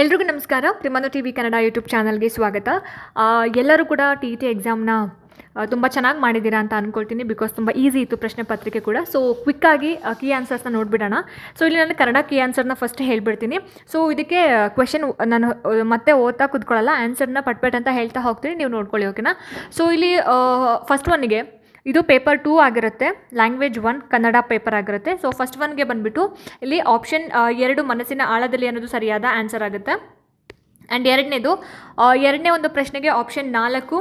ಎಲ್ರಿಗೂ ನಮಸ್ಕಾರ. ತ್ರಿಮನು ಟಿ ವಿ ಕನ್ನಡ ಯೂಟ್ಯೂಬ್ ಚಾನಲ್ಗೆ ಸ್ವಾಗತ. ಎಲ್ಲರೂ ಕೂಡ ಟಿ ಟಿ ಎಕ್ಸಾಮ್ನ ತುಂಬ ಚೆನ್ನಾಗಿ ಮಾಡಿದ್ದೀರಾ ಅಂತ ಅಂದ್ಕೊಳ್ತೀನಿ ಬಿಕಾಸ್ ತುಂಬ ಈಸಿ ಇತ್ತು ಪ್ರಶ್ನೆ ಪತ್ರಿಕೆ ಕೂಡ. ಸೊ ಕ್ವಿಕ್ಕಾಗಿ ಕೀ ಆನ್ಸರ್ಸ್ನ ನೋಡಿಬಿಡೋಣ. ಸೊ ಇಲ್ಲಿ ನಾನು ಕನ್ನಡ ಕೀ ಆನ್ಸರ್ನ ಫಸ್ಟ್ ಹೇಳ್ಬಿಡ್ತೀನಿ. ಸೊ ಇದಕ್ಕೆ ಕ್ವೆಶನ್ ನಾನು ಮತ್ತೆ ಓದ್ತಾ ಕೂತ್ಕೊಳ್ಳಲ್ಲ ಆನ್ಸರ್ನ ಪಟ್ಪಟ್ ಅಂತ ಹೇಳ್ತಾ ಹೋಗ್ತೀನಿ. ನೀವು ನೋಡ್ಕೊಳ್ಳಿ ಓಕೆನಾ ಸೊ ಇಲ್ಲಿ ಫಸ್ಟ್ ಒನ್ಗೆ ಇದು ಪೇಪರ್ ಟೂ ಆಗಿರುತ್ತೆ. ಲ್ಯಾಂಗ್ವೇಜ್ ಒನ್ ಕನ್ನಡ ಪೇಪರ್ ಆಗಿರುತ್ತೆ. ಸೊ ಫಸ್ಟ್ ಒನ್ಗೆ ಬಂದುಬಿಟ್ಟು ಇಲ್ಲಿ ಆಪ್ಷನ್ ಎರಡು ಮನಸ್ಸಿನ ಆಳದಲ್ಲಿ ಅನ್ನೋದು ಸರಿಯಾದ ಆನ್ಸರ್ ಆಗುತ್ತೆ. ಆ್ಯಂಡ್ ಎರಡನೇದು ಎರಡನೇ ಒಂದು ಪ್ರಶ್ನೆಗೆ ಆಪ್ಷನ್ ನಾಲ್ಕು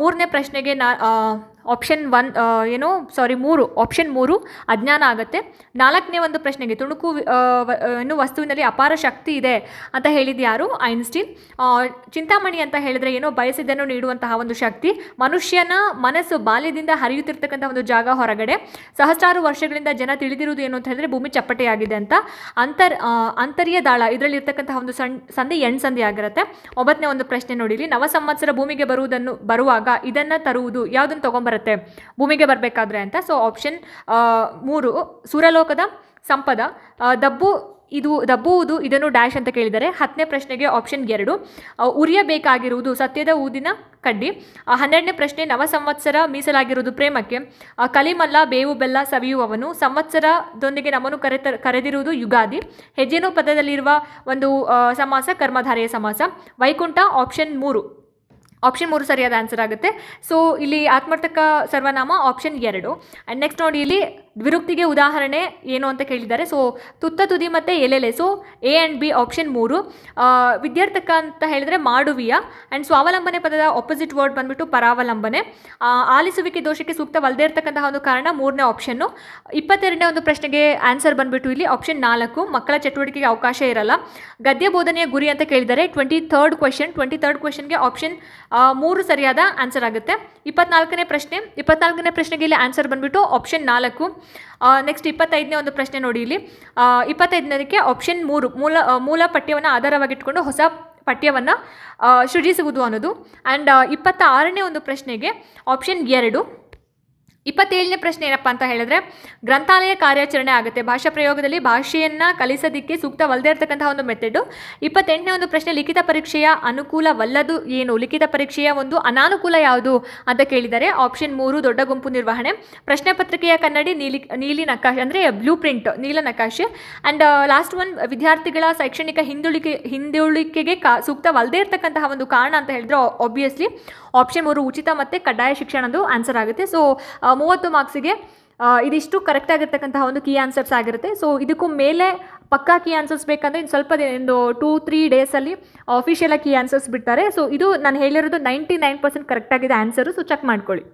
ಮೂರನೇ ಪ್ರಶ್ನೆಗೆ ನಾ ಆಪ್ಷನ್ ಒನ್ ಏನು ಸಾರಿ ಮೂರು. ಆಪ್ಷನ್ ಮೂರು, ಅಜ್ಞಾನ ಆಗುತ್ತೆ. ನಾಲ್ಕನೇ ಒಂದು ಪ್ರಶ್ನೆಗೆ, ತುಣುಕು ಏನು ವಸ್ತುವಿನಲ್ಲಿ ಅಪಾರ ಶಕ್ತಿ ಇದೆ ಅಂತ ಹೇಳಿದ್ದು ಯಾರು? ಐನ್ಸ್ಟೀನ್ ಚಿಂತಾಮಣಿ ಅಂತ ಹೇಳಿದ್ರೆ ಏನೋ ಬಯಸಿದ್ದನ್ನು ನೀಡುವಂತಹ ಒಂದು ಶಕ್ತಿ. ಮನುಷ್ಯನ ಮನಸ್ಸು ಬಾಲ್ಯದಿಂದ ಹರಿಯುತ್ತಿರ್ತಕ್ಕಂಥ ಒಂದು ಜಾಗ ಹೊರಗಡೆ. ಸಹಸ್ರಾರು ವರ್ಷಗಳಿಂದ ಜನ ತಿಳಿದಿರುವುದು ಏನು ಅಂತ ಹೇಳಿದ್ರೆ ಭೂಮಿ ಚಪ್ಪಟೆಯಾಗಿದೆ ಅಂತ. ಅಂತರ್ ಅಂತರ್ಯ ದಾಳ ಇದರಲ್ಲಿ ಇರ್ತಕ್ಕಂತಹ ಒಂದು ಸಣ್ಣ ಸಂಧಿ, ಎಣ್ ಸಂಧಿ ಆಗಿರುತ್ತೆ. ಒಂಬತ್ತನೇ ಒಂದು ಪ್ರಶ್ನೆ ನೋಡಿಲಿ. ನವ ಸಂವತ್ಸರ ಭೂಮಿಗೆ ಬರುವುದನ್ನು, ಬರುವಾಗ ಇದನ್ನು ತರುವುದು, ಯಾವುದನ್ನು ತೊಗೊಂಬರುತ್ತೆ ಭೂಮಿಗೆ ಬರಬೇಕಾದ್ರೆ ಅಂತ. ಸೊ ಆಪ್ಷನ್ ಮೂರು, ಸೂರ್ಯಲೋಕದ ಸಂಪದ. ದಬ್ಬು ಇದು, ದಬ್ಬುವುದು ಇದನ್ನು ಡ್ಯಾಶ್ ಅಂತ ಕೇಳಿದರೆ ಹತ್ತನೇ ಪ್ರಶ್ನೆಗೆ ಆಪ್ಷನ್ ಎರಡು. ಉರಿಯಬೇಕಾಗಿರುವುದು ಸತ್ಯದ ಊದಿನ ಕಡ್ಡಿ. ಹನ್ನೆರಡನೇ ಪ್ರಶ್ನೆ ನವ ಸಂವತ್ಸರ ಮೀಸಲಾಗಿರುವುದು ಪ್ರೇಮಕ್ಕೆ. ಕಲಿಮಲ್ಲ, ಬೇವು, ಬೆಲ್ಲ ಸವಿಯುವವನು ಸಂವತ್ಸರದೊಂದಿಗೆ ನಮ್ಮನ್ನು ಕರೆತ, ಕರೆದಿರುವುದು ಯುಗಾದಿ. ಹೆಜ್ಜೆನು ಪದದಲ್ಲಿರುವ ಒಂದು ಸಮಾಸ, ಕರ್ಮಧಾರೆಯ ಸಮಾಸ. ವೈಕುಂಠ ಆಪ್ಷನ್ ಮೂರು. ಆಪ್ಷನ್ ಮೂರು ಸರಿಯಾದ ಆನ್ಸರ್ ಆಗುತ್ತೆ. ಸೊ ಇಲ್ಲಿ ಆತ್ಮರ್ಥಕ ಸರ್ವನಾಮ ಆಪ್ಷನ್ ಎರಡು. ಆ್ಯಂಡ್ ನೆಕ್ಸ್ಟ್ ನೋಡಿ ಇಲ್ಲಿ ದ್ವಿರುಕ್ತಿಗೆ ಉದಾಹರಣೆ ಏನು ಅಂತ ಕೇಳಿದ್ದಾರೆ. ಸೊ ತುತ್ತ, ತುದಿ ಮತ್ತು ಎಲೆಲೆ. So A and B option ಮೂರು. ವಿದ್ಯಾರ್ಥಕ ಅಂತ ಹೇಳಿದರೆ ಮಾಡುವಿಯ. ಆ್ಯಂಡ್ ಸ್ವಾವಲಂಬನೆ ಪದದ ಆಪೋಸಿಟ್ ವರ್ಡ್ ಬಂದ್ಬಿಟ್ಟು ಪರಾವಲಂಬನೆ. ಆಲಿಸುವಿಕೆ ದೋಷಕ್ಕೆ ಸೂಕ್ತವಲ್ಲದೆ ಇರತಕ್ಕಂತಹ ಒಂದು ಕಾರಣ ಮೂರನೇ ಆಪ್ಷನ್ನು ಇಪ್ಪತ್ತೆರಡನೇ ಒಂದು ಪ್ರಶ್ನೆಗೆ ಆನ್ಸರ್ ಬಂದುಬಿಟ್ಟು ಇಲ್ಲಿ ಆಪ್ಷನ್ ನಾಲ್ಕು. ಮಕ್ಕಳ ಚಟುವಟಿಕೆಗೆ ಅವಕಾಶ ಇರಲ್ಲ. ಗದ್ಯ ಬೋಧನೆಯ ಗುರಿ ಅಂತ ಕೇಳಿದರೆ twenty third question twenty third ಕ್ವೆಶನ್ಗೆ option ಮೂರು ಸರಿಯಾದ ಆನ್ಸರ್ ಆಗುತ್ತೆ. ಇಪ್ಪತ್ನಾಲ್ಕನೇ ಪ್ರಶ್ನೆ. ಇಪ್ಪತ್ನಾಲ್ಕನೇ ಪ್ರಶ್ನೆಗೆ ಇಲ್ಲಿ ಆನ್ಸರ್ ಬಂದ್ಬಿಟ್ಟು ಆಪ್ಷನ್ ನಾಲ್ಕು. ನೆಕ್ಸ್ಟ್ ಇಪ್ಪತ್ತೈದನೇ ಒಂದು ಪ್ರಶ್ನೆ ನೋಡಿ ಇಲ್ಲಿ. ಇಪ್ಪತ್ತೈದನೇದಕ್ಕೆ ಆಪ್ಷನ್ ಮೂರು. ಮೂಲ ಮೂಲ ಪಠ್ಯವನ್ನು ಆಧಾರವಾಗಿಟ್ಕೊಂಡು ಹೊಸ ಪಠ್ಯವನ್ನು ಸೃಜಿಸುವುದು ಅನ್ನೋದು. ಆ್ಯಂಡ್ ಇಪ್ಪತ್ತ ಆರನೇ ಒಂದು ಪ್ರಶ್ನೆಗೆ ಆಪ್ಷನ್ ಎರಡು. ಇಪ್ಪತ್ತೇಳನೇ ಪ್ರಶ್ನೆ ಏನಪ್ಪ ಅಂತ ಹೇಳಿದ್ರೆ, ಗ್ರಂಥಾಲಯ ಕಾರ್ಯಾಚರಣೆ ಆಗುತ್ತೆ. ಭಾಷಾ ಪ್ರಯೋಗದಲ್ಲಿ ಭಾಷೆಯನ್ನು ಕಲಿಸೋದಕ್ಕೆ ಸೂಕ್ತವಲ್ಲದೆ ಇರತಕ್ಕಂತಹ ಒಂದು ಮೆಥಡು ಇಪ್ಪತ್ತೆಂಟನೇ ಒಂದು ಪ್ರಶ್ನೆ, ಲಿಖಿತ ಪರೀಕ್ಷೆಯ ಅನುಕೂಲವಲ್ಲದು ಏನು? ಲಿಖಿತ ಪರೀಕ್ಷೆಯ ಒಂದು ಅನಾನುಕೂಲ ಯಾವುದು ಅಂತ ಕೇಳಿದರೆ ಆಪ್ಷನ್ ಮೂರು, ದೊಡ್ಡ ಗುಂಪು ನಿರ್ವಹಣೆ. ಪ್ರಶ್ನೆ ಪತ್ರಿಕೆಯ ಕನ್ನಡಿ, ನೀಲಿ ನೀಲಿ ನಕಾಶೆ ಅಂದರೆ ಬ್ಲೂ ಪ್ರಿಂಟ್ ನೀಲ ನಕಾಶೆ. ಆ್ಯಂಡ್ ಲಾಸ್ಟ್ ಒನ್ ವಿದ್ಯಾರ್ಥಿಗಳ ಶೈಕ್ಷಣಿಕ ಹಿಂದುಳಿಕೆ, ಹಿಂದುಳಿಕೆಗೆ ಕಾ, ಸೂಕ್ತವಲ್ಲದೆ ಇರತಕ್ಕಂತಹ ಒಂದು ಕಾರಣ ಅಂತ ಹೇಳಿದ್ರೆ ಆಬ್ವಿಯಸ್ಲಿ ಆಪ್ಷನ್ ಮೂರು, ಉಚಿತ ಮತ್ತು ಕಡ್ಡಾಯ ಶಿಕ್ಷಣದ್ದು ಆನ್ಸರ್ ಆಗುತ್ತೆ. ಸೊ ಮೂವತ್ತು ಮಾರ್ಕ್ಸಿಗೆ ಇದಿಷ್ಟು ಕರೆಕ್ಟ್ ಆಗಿರ್ತಕ್ಕಂತಹ ಒಂದು ಕೀ ಆನ್ಸರ್ಸ್ ಆಗಿರುತ್ತೆ. ಸೊ ಇದಕ್ಕೂ ಮೇಲೆ ಪಕ್ಕಾ ಕೀ ಆನ್ಸರ್ಸ್ ಬೇಕಂದರೆ ಇನ್ನು ಸ್ವಲ್ಪ ಒಂದು ಟೂ ತ್ರೀ ಡೇಸಲ್ಲಿ ಅಫಿಷಿಯಲಾಗಿ ಕೀ ಆನ್ಸರ್ಸ್ ಬಿಡ್ತಾರೆ. ಸೊ ಇದು ನಾನು ಹೇಳಿರೋದು ನೈಂಟಿ ನೈನ್ ಪರ್ಸೆಂಟ್ ಕರೆಕ್ಟಾಗಿದೆ ಆನ್ಸರು ಸೊ ಚೆಕ್ ಮಾಡ್ಕೊಳ್ಳಿ.